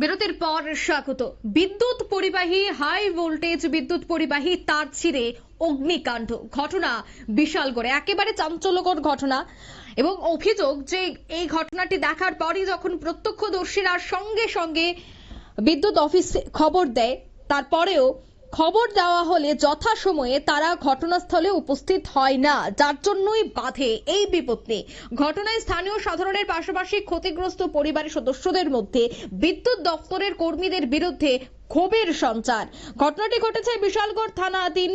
বিরতির পর স্বাগত। বিদ্যুৎ পরিবাহী হাই ভোল্টেজ বিদ্যুৎ পরিবাহী তার ছিঁড়ে অগ্নিকাণ্ড। ঘটনা বিশাল করে, একেবারে চাঞ্চল্যকর ঘটনা এবং অভিযোগ যে এই ঘটনাটি দেখার পরই যখন প্রত্যক্ষদর্শীরা সঙ্গে সঙ্গে বিদ্যুৎ অফিস খবর দেয়, তারপরেও খবর দেওয়া হলে যথাসময়ে তারা ঘটনাস্থলে উপস্থিত হয় না, যার জন্যই বাধে এই বিপত্তি। ঘটনায় স্থানীয় সাধারণের পাশাপাশি ক্ষতিগ্রস্ত পরিবারের সদস্যদের মধ্যে বিদ্যুৎ দপ্তরের কর্মীদের বিরুদ্ধে ক্ষোভের সঞ্চার। ঘটনাটি ঘটেছে বিশালগড় থানাধীন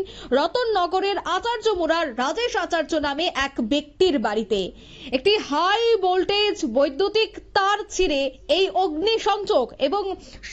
আচার্য মোড়ার রাজেশ আচার্য নামে এক ব্যক্তির বাড়িতে। একটি হাই ভোল্টেজ বৈদ্যুতিক তার ছিঁড়ে এই অগ্নি সংযোগ এবং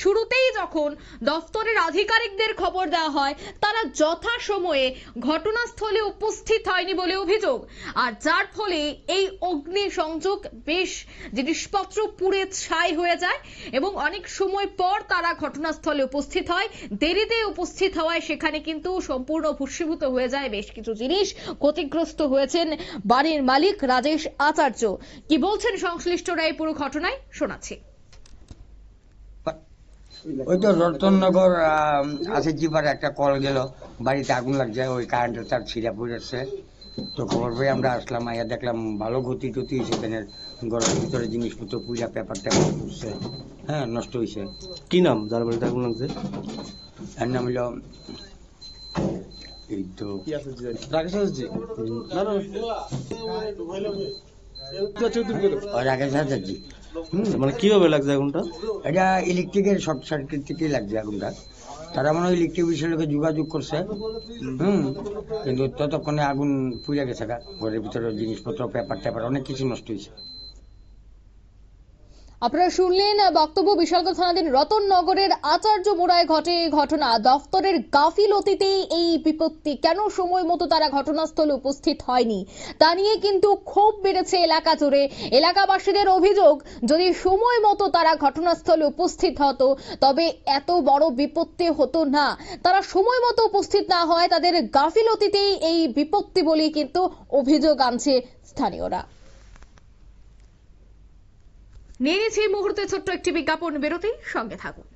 শুরুতেই যখন দফতরের আধিকারিকদের খবর দেওয়া হয়, তারা যথা সময়ে ঘটনাস্থলে উপস্থিত হয়নি বলে অভিযোগ। আর যার ফলে এই অগ্নি সংযোগ বেশ জিনিসপত্র পুড়ে ছাই হয়ে যায় এবং অনেক সময় পর তারা ঘটনাস্থলে উপস্থিত হয়। দেরিতে উপস্থিত হওয়ায় সেখানে কিন্তু সম্পূর্ণ ভূষীভূত হয়ে যায় বেশ কিছু জিনিস। ক্ষতিগ্রস্ত হয়েছেন বাড়ির মালিক রাজেশ আচার্য। কি বলছেন সংশ্লিষ্টরা এই পুরো ঘটনায়? শোনাচ্ছি। ওই তো রতননগর আছে জিপার একটা কল গেল। বাড়িতে আগুন লাগছে, ওই কারেন্টের তার ছিঁড়া পড়েছে। তো খবর পেয়ে আমরা আসলাম আইয়া দেখলাম ভালো গতি টতি সেখানে ঘরের ভিতরে জিনিসপত্র পূজা পেপার টেপার পড়ছে হ্যাঁ নষ্ট হয়েছে কি নাম? যার বাড়িতে আগুন লাগছে? এর নাম হলো এই তো রাকেশ আসছি না আগে যাচ্ছি হুম মানে কীভাবে লাগছে আগুনটা? এটা ইলেকট্রিকের শর্ট সার্কিট থেকেই লাগছে আগুনটা। তারা মনে হয় ইলেকট্রিক বিষয়ের লোকে যোগাযোগ করছে। হুম। কিন্তু ততক্ষণে আগুন পুড়ে গেছে ঘরের ভিতরে জিনিসপত্র পেপার টেপার অনেক কিছু নষ্ট হয়েছে। আপনারা শুনলেন বক্তব্য বিশালগড় থানাধীন রতননগরের আচার্য মোড়ায় ঘটে ঘটনা। দফতরের গাফিলতিতেই এই বিপত্তি। কেন সময় মতো তারা ঘটনাস্থলে উপস্থিত হয়নি? তা নিয়ে কিন্তু ক্ষোভ বেড়েছে এলাকা জুড়ে। এলাকাবাসীদের অভিযোগ, যদি সময় মতো তারা ঘটনাস্থলে উপস্থিত হতো, তবে এত বড় বিপত্তি হতো না। তারা সময় মতো উপস্থিত না হয় তাদের গাফিলতিতেই এই বিপত্তি বলেই কিন্তু অভিযোগ আনছে স্থানীয়রা। নিয়ে নিয়েছি এই মুহূর্তে ছোট্ট একটি বিজ্ঞাপন বেরোতেই সঙ্গে থাকুন।